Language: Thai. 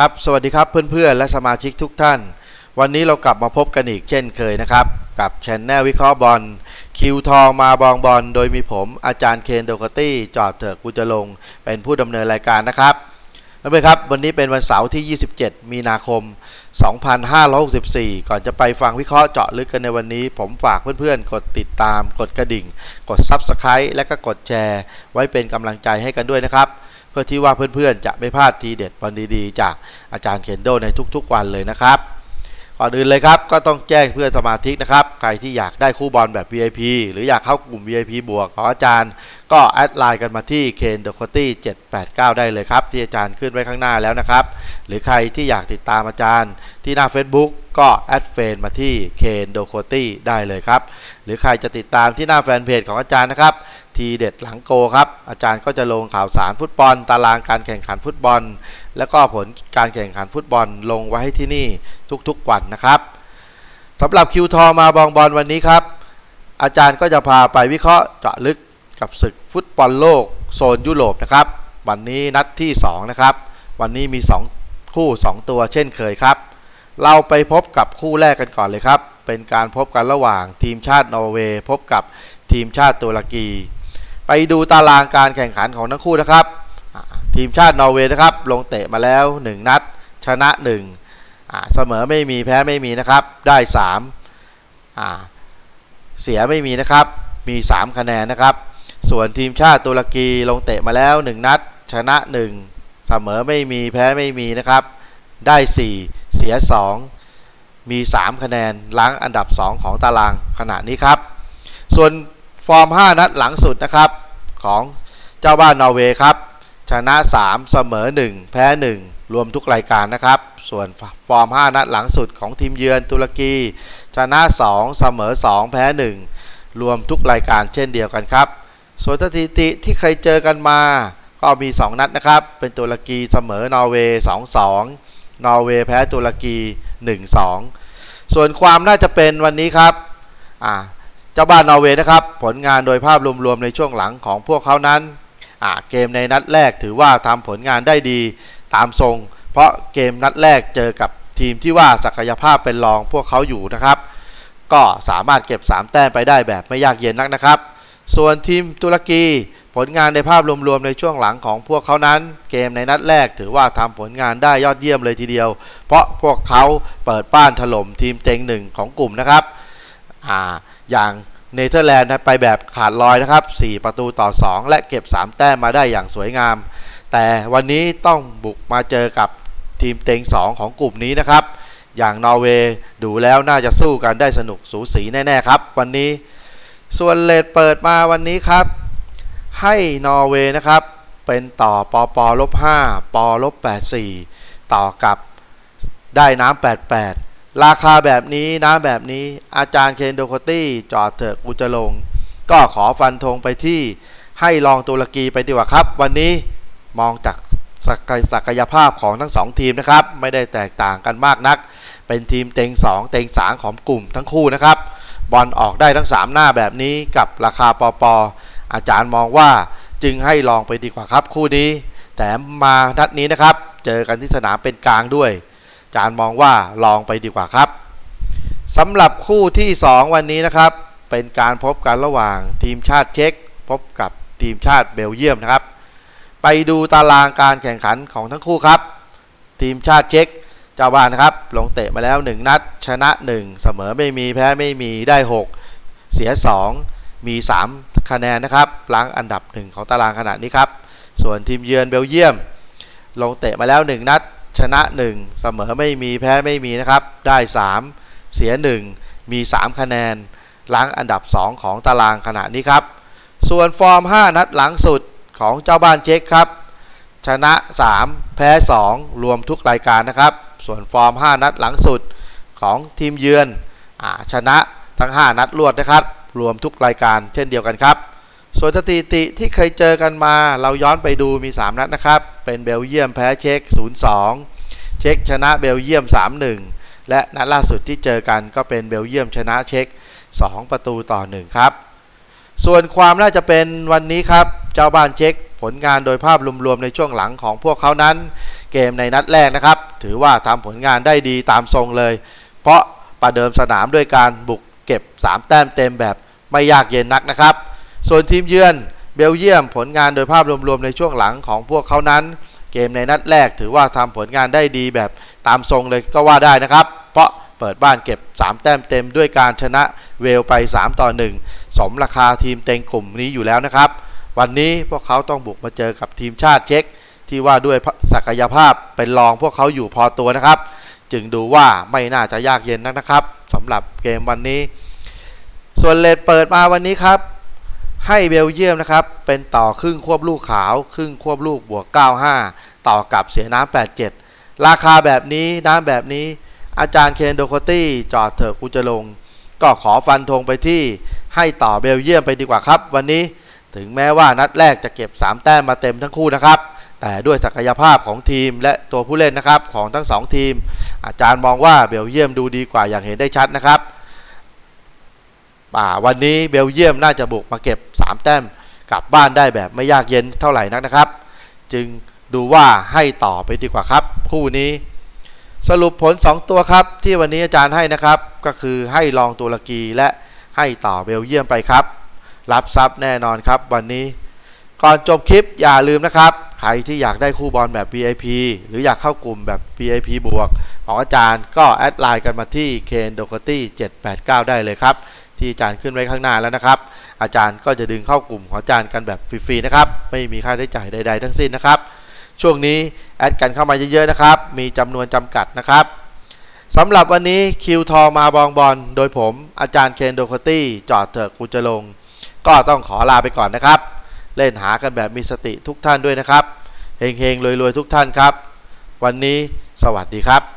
ครับสวัสดีครับเพื่อนๆ และสมาชิกทุกท่าน วันนี้เรากลับมาพบกันอีกเช่นเคยนะครับ กับชแนลวิเคราะห์บอลคิวทองมาบองบอลโดยมีผมอาจารย์เคนโดกตี้จอดเถอะกูจะลง เป็นผู้ดำเนินรายการนะครับแล้วไปครับ วันนี้เป็นวันเสาร์ที่ 27 มีนาคม 2564 ก่อนจะไปฟังวิเคราะห์เจาะลึกกันในวันนี้ ผมฝากเพื่อนๆ กดติดตาม กดกระดิ่ง กด Subscribe และก็กดแชร์ ไว้เป็นกำลังใจให้กันด้วยนะครับ พื่อที่ว่าเพื่อนๆ จะไม่พลาดทีเด็ดวันดีๆ จากอาจารย์เคนโดในทุกๆวันเลยนะครับ ก่อนอื่นเลยครับ ก็ต้องแจ้งเพื่อนสมาชิกนะครับ ใครที่อยากได้คู่บอลแบบ VIP หรืออยากเข้ากลุ่ม VIP บวกของอาจารย์ ก็แอดไลน์กันมาที่เคนเดอะคตี้789 ได้เลยครับ ที่อาจารย์ขึ้นไว้ข้างหน้าแล้วนะครับ หรือใครที่อยากติดตามอาจารย์ ที่หน้า Facebook ก็แอดเฟนมาที่เคนโดโคตี้ได้เลยครับ หรือใครจะติดตามที่หน้าแฟนเพจของอาจารย์นะครับ ทีเด็ดหลังโกครับ อาจารย์ก็จะลงข่าวสารฟุตบอล ตารางการแข่งขันฟุตบอล แล้วก็ผลการแข่งขันฟุตบอลลงไว้ให้ที่นี่ทุกๆวันนะครับสำหรับคิวทอมาบองบอลวันนี้ครับ อาจารย์ก็จะพาไปวิเคราะห์เจาะลึกกับศึกฟุตบอลโลกโซนยุโรปนะครับ วันนี้นัดที่ 2 นะครับ วันนี้มี 2 คู่ 2 ตัวเช่นเคยครับ เราไปพบกับคู่แรกกันก่อนเลยครับ เป็นการพบกันระหว่างทีมชาตินอร์เวย์พบกับทีมชาติตุรกี ไปดูตารางการแข่งขันของทั้งคู่นะครับทีมชาตินอร์เวย์นะครับ ลงเตะมาแล้ว 1 นัด ชนะ1อ่าเสมอไม่มีแพ้ไม่มีนะครับ ได้3าเสียไม่มีนะครับ มี 3 คะแนนนะครับ ส่วนทีมชาติตุรกีลงเตะมาแล้ว 1 นัด ชนะ 1 เสมอไม่มีแพ้ไม่มีนะครับ ได้ 4 เสีย 2 มี 3 คะแนนล้างอันดับ 2 ของตารางขณะนี้ครับ ส่วน ฟอร์ม 5 นัดหลังสุดนะครับ ของเจ้าบ้านนอร์เวย์ครับ ชนะ 3 เสมอ 1 แพ้ 1 รวมทุกรายการนะครับ ส่วนฟอร์ม 5 นัดหลังสุดของทีมเยือนตุรกี ชนะ 2 เสมอ 2 แพ้ 1 รวมทุกรายการเช่นเดียวกันครับ ส่วนสถิติที่เคยเจอกันมา ก็มี 2 นัดนะครับ เป็นตุรกีเสมอนอร์เวย์ 2-2 นอร์เวย์แพ้ตุรกี 1-2 ส่วนความน่าจะเป็นวันนี้ครับอ่า เจ้าบ้านนอร์เวย์นะครับ ผลงานโดยภาพรวมๆในช่วงหลังของพวกเขานั้นเกมในนัดแรกถือว่าทำผลงานได้ดีตามทรง เพราะเกมนัดแรกเจอกับทีมที่ว่าศักยภาพเป็นรองพวกเขาอยู่นะครับ ก็สามารถเก็บ 3 แต้มไปได้แบบไม่ยากเย็นนักนะครับ ส่วนทีมตุรกีผลงานในภาพรวมๆในช่วงหลังของพวกเขานั้น เกมในนัดแรกถือว่าทำผลงานได้ยอดเยี่ยมเลยทีเดียว เพราะพวกเขาเปิดบ้านถล่มทีมเต็งหนึ่งของกลุ่มนะครับอ่า อย่างเนเธอร์แลนด์ไปแบบขาดลอยนะครับ 4 ประตูต่อ 2 และเก็บ 3 แต้มมาได้อย่างสวยงาม แต่วันนี้ต้องบุกมาเจอกับทีมเต็ง 2 ของกลุ่มนี้นะครับ อย่างนอร์เวย์ดูแล้วน่าจะสู้กันได้สนุกสูสีแน่ ๆ ครับ วันนี้ส่วนเลดเปิดมาวันนี้ครับ ให้นอร์เวย์นะครับ เป็นต่อปอปอลบ5ปอลบ84 ต่อกับได้น้ำ88 ราคาแบบนี้น้ำแบบนี้อาจารย์เคนโดโคตี้จอดเถอะกูจะลง ก็ขอฟันธงไปที่ให้ลองตุรกีไปดีกว่าครับ วันนี้มองจากศักยกยภาพของทั้งสองทีมนะครับ ไม่ได้แตกต่างกันมากนัก เป็นทีมเต็ง 2 เต็ง3ของกลุ่มทั้งคู่นะครับ บอลออกได้ทั้ง 3 หน้าแบบนี้กับราคาปอปออาจารย์มองว่าจึงให้ลองไปดีกว่าครับคู่นี้ แต่มานัดนี้นะครับ เจอกันที่สนามเป็นกลางด้วย จารย์มองว่าลองไปดีกว่าครับสำหรับคู่ที่ 2 วันนี้นะครับ เป็นการพบกันระหว่างทีมชาติเช็กพบกับทีมชาติเบลเยียมนะครับ ไปดูตารางการแข่งขันของทั้งคู่ครับ ทีมชาติเช็กเจ้าบ้านนะครับ ลงเตะมาแล้ว 1 นัด ชนะ 1 เสมอไม่มีแพ้ไม่มีได้ 6 เสีย 2 มี 3 คะแนนนะครับล้างอันดับ 1 ของตารางขณะนี้ครับ ส่วนทีมเยือนเบลเยียม ลงเตะมาแล้ว 1 นัด ชนะ 1 เสมอไม่มีแพ้ไม่มีนะครับ ได้ 3 เสีย 1 มี 3 คะแนนล้างอันดับ 2 ของตารางขณะนี้ครับ ส่วนฟอร์ม 5 นัดหลังสุดของเจ้าบ้านเช็กครับ ชนะ 3 แพ้ 2 รวมทุกรายการนะครับ ส่วนฟอร์ม 5 นัดหลังสุดของทีมเยือนอชนะทั้ง 5 นัดรวดนะครับ รวมทุกรายการเช่นเดียวกันครับ ส่วนสถิติที่เคยเจอกันมาเราย้อนไปดูมี 3 นัดนะครับ เป็นเบลเยียมแพ้เช็ก0-2 เช็กชนะเบลเยียม 3-1 และนัดล่าสุดที่เจอกันก็เป็นเบลเยียมชนะเช็ก2 ประตูต่อ 1 ครับ ส่วนความน่าจะเป็นวันนี้ครับ เจ้าบ้านเช็กผลงานโดยภาพรวมๆในช่วงหลังของพวกเขานั้น เกมในนัดแรกนะครับ ถือว่าทำผลงานได้ดีตามทรงเลย เพราะประเดิมสนามด้วยการบุกเก็บ 3 แต้มเต็มแบบไม่ยากเย็นนักนะครับ ส่วนทีมเยือนเบลเยียมผลงานโดยภาพรวมๆในช่วงหลังของพวกเขานั้น เกมในนัดแรกถือว่าทำผลงานได้ดีแบบตามทรงเลยก็ว่าได้นะครับ เพราะเปิดบ้านเก็บ 3 แต้มเต็มด้วยการชนะเวลไป 3 ต่อ 1 สมราคาทีมเต็งกลุ่มนี้อยู่แล้วนะครับ วันนี้พวกเขาต้องบุกมาเจอกับทีมชาติเช็กที่ว่าด้วยศักยภาพเป็นรองพวกเขาอยู่พอตัวนะครับ จึงดูว่าไม่น่าจะยากเย็นนักนะครับสำหรับเกมวันนี้ ส่วนเลดเปิดมาวันนี้ครับ ให้เบลเยียมนะครับ เป็นต่อครึ่งควบลูกขาว ครึ่งควบลูกบวก 95 ต่อกับเสียน้ำ87 ราคาแบบนี้น้ำแบบนี้ อาจารย์เคนโดโคตี้จอดเถอะกูจะลง ก็ขอฟันธงไปที่ให้ต่อเบลเยียมไปดีกว่าครับ วันนี้ถึงแม้ว่านัดแรกจะเก็บ 3 แต้มมาเต็มทั้งคู่นะครับ แต่ด้วยศักยภาพของทีมและตัวผู้เล่นนะครับของทั้งสองทีม อาจารย์มองว่าเบลเยียมดูดีกว่าอย่างเห็นได้ชัดนะครับป่าวันนี้เบลเยียมน่าจะบุกมาเก็บ 3 แต้มกลับบ้านได้แบบไม่ยากเย็นเท่าไหร่นักนะครับ จึงดูว่าให้ต่อไปดีกว่าครับ คู่นี้ สรุปผล 2 ตัวครับ ที่วันนี้อาจารย์ให้นะครับ ก็คือให้ลองตุรกีและให้ต่อเบลเยียมไปครับ รับทรัพย์แน่นอนครับ วันนี้ ก่อนจบคลิปอย่าลืมนะครับ ใครที่อยากได้คู่บอลแบบ VIP หรืออยากเข้ากลุ่มแบบ VIP บวก ของอาจารย์ก็แอดไลน์กันมาที่ k e n d o k a t y 789 ได้เลยครับ ที่อาจารย์ขึ้นไว้ข้างหน้าแล้วนะครับ อาจารย์ก็จะดึงเข้ากลุ่มของอาจารย์กันแบบฟรีๆนะครับ ไม่มีค่าใช้จ่ายใด ๆ ทั้งสิ้นนะครับ ช่วงนี้แอดกันเข้ามาเยอะๆนะครับ มีจำนวนจำกัดนะครับสำหรับวันนี้คิวทองมาบองบอลโดยผมอาจารย์เคนโดคตี้จอดเถอะกูจะลง ก็ต้องขอลาไปก่อนนะครับ เล่นหากันแบบมีสติทุกท่านด้วยนะครับเฮงๆรวยๆทุกท่านครับ วันนี้สวัสดีครับ